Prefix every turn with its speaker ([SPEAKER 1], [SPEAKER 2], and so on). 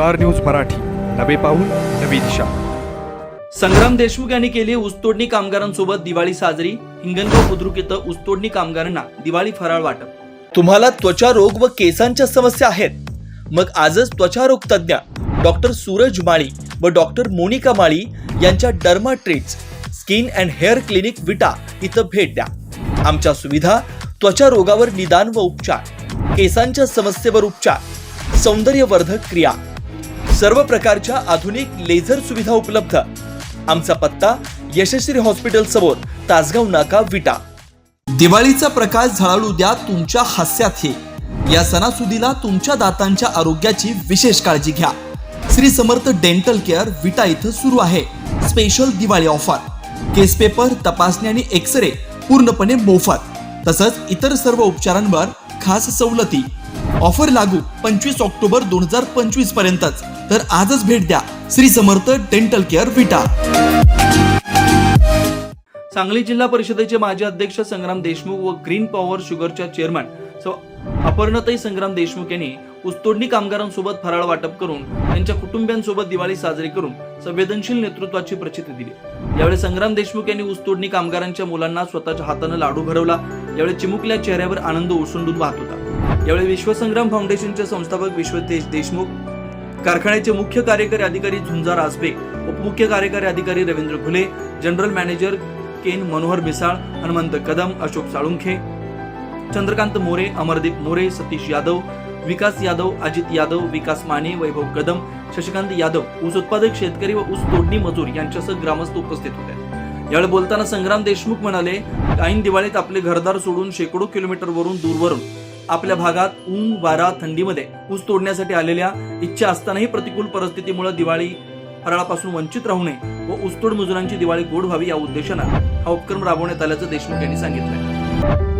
[SPEAKER 1] Star news Marathi. नवे पाऊल नवी दिशा.
[SPEAKER 2] संग्राम देशमुख यांनी केली ऊसतोडणी कामगारांसोबत दिवाळी साजरी. हिंगणगाव बुद्रुक इथं ऊसतोडणी कामगारांना दिवाळी फराळ वाटप.
[SPEAKER 3] तुम्हाला त्वचा रोग व केसांच्या समस्या आहेत. मग आजच त्वचारोग तज्ज्ञ डॉक्टर सूरज माळी व डॉक्टर मोनिका माळी यांच्या derma treats skin and hair clinic Vita इथं भेट द्या. आमच्या सुविधा त्वचा रोगावर निदान व उपचार केसांच्या समस्येवर उपचार सौंदर्यवर्धक क्रिया सर्व प्रकारच्या आधुनिक लेझर सुविधा उपलब्ध. आमचा पत्ता यशस्वी हॉस्पिटल समोर तासगाव नाका विटा. दिवाळीचा प्रकाश झळाळू द्या तुमच्या हास्यात हे. या सणासुदीला तुमच्या दातांच्या आरोग्याची विशेष काळजी घ्या. श्री समर्थ डेंटल केअर विटा इथं सुरू आहे. Special Diwali offer. Case paper तपासणी आणि एक्सरे पूर्णपणे मोफत. तसंच इतर सर्व उपचारांवर खास सवलती. ऑफर लागू पंचवीस ऑक्टोबर दोन हजार पंचवीस पर्यंतच. तर आजच भेट द्या. Shri Samarth dental care Vita.
[SPEAKER 2] Sangli जिल्हा परिषदेचे माजी अध्यक्ष संग्राम देशमुख व ग्रीन पॉवर शुगरच्या चेअरमॅन सौ अपर्णताई संग्राम देशमुख यांनी ऊसतोडणी कामगारांसोबत फराळ वाटप करून त्यांच्या कुटुंबियांसोबत दिवाळी साजरी करून संवेदनशील नेतृत्वाची प्रचिती दिली. यावेळी संग्राम देशमुख यांनी ऊसतोडणी कामगारांच्या मुलांना स्वतःच्या हातानं लाडू भरवला. यावेळी चिमुकल्या चेहऱ्यावर आनंद ओसंडून वाहत होता. यावेळी विश्वसंग्राम फाउंडेशनचे संस्थापक विश्वतेज देशमुख कारखान्याचे मुख्य कार्यकारी अधिकारी झुंजार आसबे उपमुख्य कार्यकारी अधिकारी Ravindra Ghule general manager cane Manohar Misal Hanumant Kadam Ashok Salunkhe Chandrakant More Amardeep More Satish Yadav Vikas Yadav Ajit Yadav Vikas Mane Vaibhav Kadam Shashikant Yadav ऊस उत्पादक शेतकरी व ऊस तोडणी मजूर यांच्यासह ग्रामस्थ उपस्थित होते. यावेळी बोलताना संग्राम देशमुख म्हणाले ऐन दिवाळीत आपले घरदार सोडून शेकडो किलोमीटरवरून दूरवरून आपल्या भागात ऊन वारा थंडीमध्ये ऊस तोडण्यासाठी आलेल्या इच्छा असतानाही प्रतिकूल परिस्थितीमुळे दिवाळी फराळापासून वंचित राहू नये व ऊसतोड मजुरांची दिवाळी गोड व्हावी या उद्देशानं हा उपक्रम राबवण्यात आल्याचं देशमुख यांनी सांगितलं